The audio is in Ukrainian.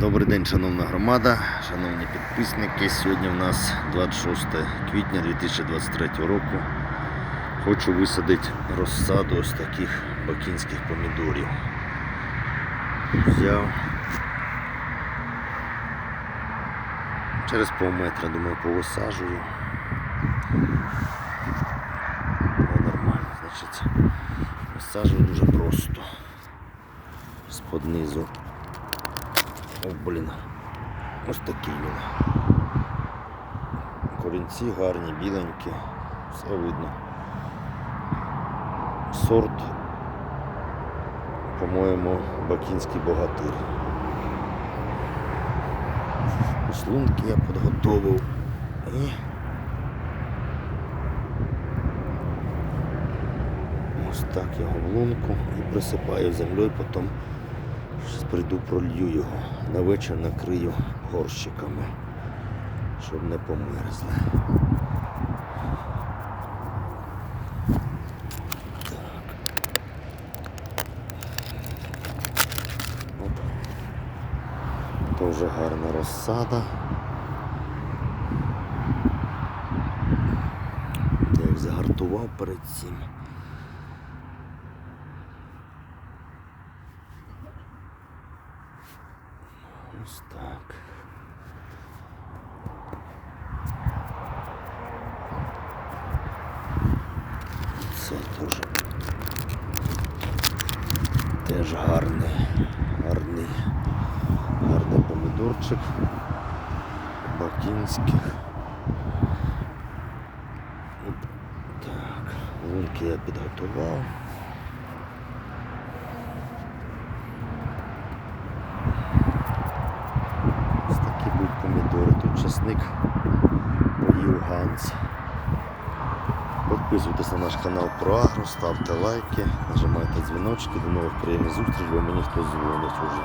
Добрий день, шановна громада, шановні підписники. Сьогодні в нас 26 квітня 2023 року. Хочу висадити розсаду ось таких бакінських помідорів. Взяв через пів метра, думаю, повисаджую. Нормально, значить, висаджую дуже просто. З-под низу о, блін. Ось такий він. Корінці гарні, біленькі, все видно. Сорт, по-моєму, бакінський богатир. Шлунки я підготовив. І ось так його в лунку і присипаю землею, потім Щас прийду пролью його. На вечір накрию горщиками, щоб не померзли. Оп. Дуже гарна розсада. Я їх загартував перед цим. Ось так. Це теж теж гарний, гарний, гарний помідорчик бакінських. Так, лунки я підготував. Ось такі будуть помідори. Тут часник поїв Ганс. Підписуйтесь на наш канал про Агро, ставте лайки, нажимайте дзвіночки. До нових приємних зустрічей, бо мені хтось дзвонить уже.